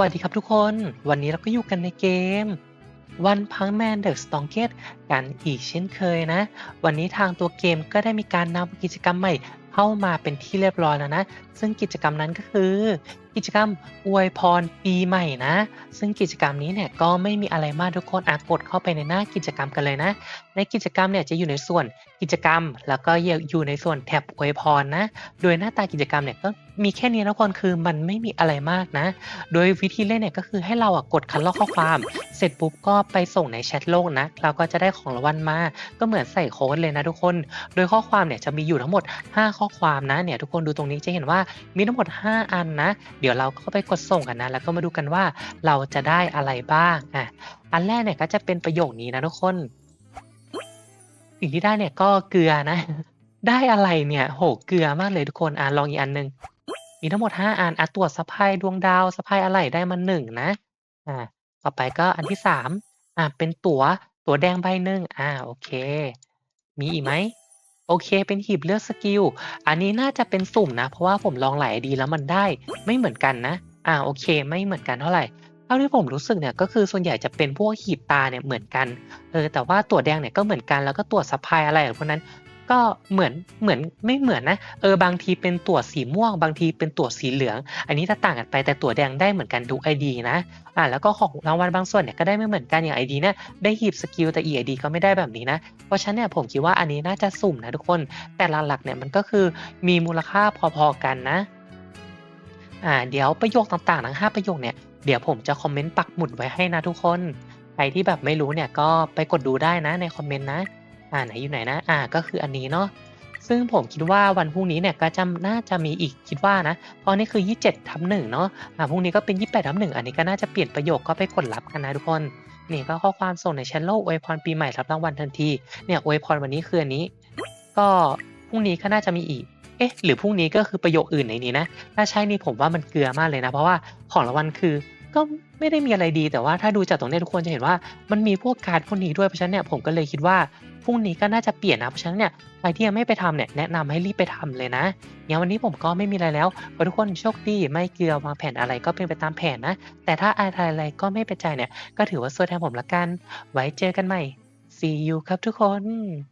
วัสดีครับทุกคน วันนี้เราก็อยู่กันในเกม วันพังแมนเดอะสตองเกตกันอีกเช่นเคยนะ วันนี้ทางตัวเกมก็ได้มีการนำกิจกรรมใหม่เข้ามาเป็นที่เรียบร้อยแล้วนะ ซึ่งกิจกรรมนั้นก็คือ กิจกรรมอวยพรปีใหม่นะ ซึ่งกิจกรรมนี้เนี่ยก็ไม่มีอะไรมากทุกคนอากดเข้าไปในหน้ากิจกรรมกันเลยนะ ในกิจกรรมเนี่ยจะอยู่ในส่วนกิจกรรม แล้วก็อยู่ในส่วนแท็บอวยพรนะ โดยหน้าตากิจกรรมเนี่ยก็มีแค่นี้นะทุกคนคือมันไม่มีอะไรมากนะ โดยวิธีเล่นเนี่ยก็คือให้เราอะกดคันลอกข้อความ เสร็จปุ๊บก็ไปส่งในแชทโลกนะ เราก็จะได้ของรางวัลมา ก็เหมือนใส่โค้ดเลยนะทุกคน โดยข้อความเนี่ยจะมีอยู่ทั้งหมด 5 ข้อความนะเนี่ยทุกคนดูตรงนี้จะเห็นว่ามีทั้งหมด 5 อันนะเดี๋ยวเราก็ไปกดส่งกันนะ แล้วก็มาดูกันว่าเราจะได้อะไรบ้างอะอันแรกเนี่ยก็จะเป็นประโยคนี้นะทุกคน สิ่งที่ได้เนี่ยก็เกลือนะ ได้อะไรเนี่ยโหเกลือมากเลยทุกคนอะลองอีกอันหนึ่งมีทั้งหมด 5 อันอะตรวจสะพายดวงดาวสะพายอะไรได้มาหนึ่งนะอ่าต่อไปก็อันที่3อะเป็นตั๋วตั๋วแดงใบหนึ่งอ่าโอเค มีอีกไหม โอเค เป็นหีบเลือกสกิล อันนี้น่าจะเป็นสุ่มนะ เพราะว่าผมลองหลายดีแล้วมันได้ไม่เหมือนกันนะ อ่าโอเค ไม่เหมือนกันเท่าไหร่เท่าที่ผมรู้สึกเนี่ยก็คือส่วนใหญ่จะเป็นพวกหีบตาเนี่ยเหมือนกัน เออแต่ว่าตัวแดงเนี่ยก็เหมือนกันแล้วก็ตัวสะพายอะไรพวกนั้น ก็เหมือนเหมือนไม่เหมือนนะเออบางทีเป็นตัวสีม่วง บางทีเป็นตัวสีเหลือง อันนี้จะต่างกันไปแต่ตัวแดงได้เหมือนกันทุกไอดีนะอ่าแล้วก็ของรางวัลบางส่วนเนี่ยก็ได้ไม่เหมือนกันอย่างไอดีเนี่ยได้หีบสกิลแต่อีไอดีก็ไม่ได้แบบนี้นะ เพราะฉะนั้นเนี่ยผมคิดว่าอันนี้น่าจะสุ่มนะทุกคน แต่หลักๆเนี่ยมันก็คือมีมูลค่าพอๆกันนะอ่าเดี๋ยวประโยคต่างๆทั้ง5ประโยคเนี่ยเดี๋ยวผมจะคอมเมนต์ปักหมุดไว้ให้นะทุกคนใครที่แบบไม่รู้เนี่ยก็ไปกดดูได้นะในคอมเมนต์นะ อ่าไหนอยู่ไหนนะ อ่าก็คืออันนี้เนาะซึ่งผมคิดว่าวันพรุ่งนี้เนี่ยก็จะน่าจะมีอีกคิดว่านะ เพราะนี่คือ 27ทับหนึ่งเนาะอ่าพรุ่งนี้ก็เป็น 28ทับหนึ่งอันนี้ก็น่าจะเปลี่ยนประโยคก็ไปกดรับกันนะทุกคนนี่ก็ข้อความส่งในแชทโลกอวยพรปีใหม่รับรางวัลทันทีเนี่ยอวยพรวันนี้คืออันนี้ ก็พรุ่งนี้ก็น่าจะมีอีกเอ๊ะหรือพรุ่งนี้ก็คือประโยคอื่นในนี้นะถ้าใช่นี่ผมว่ามันเกลือมากเลยนะ เพราะว่าของรางวัลคือ ก็ไม่ได้มีอะไรดีแต่ว่าถ้าดูจากตรงนี้ทุกคนจะเห็นว่ามันมีพวกการ์ดพวกนี้ด้วยเพราะฉะนั้นเนี่ยผมก็เลยคิดว่าพรุ่งนี้ก็น่าจะเปลี่ยนนะเพราะฉะนั้นเนี่ยใครที่ยังไม่ไปทำเนี่ยแนะนำให้รีบไปทำเลยนะงั้นวันนี้ผมก็ไม่มีอะไรแล้วขอทุกคนโชคดีไม่เกลือวางแผนอะไรก็เป็นไปตามแผนนะ แต่ถ้าอะไรอะไรก็ไม่เป็นใจเนี่ยก็ถือว่าสวยแทนผมละกัน ไว้เจอกันใหม่ see you ครับทุกคน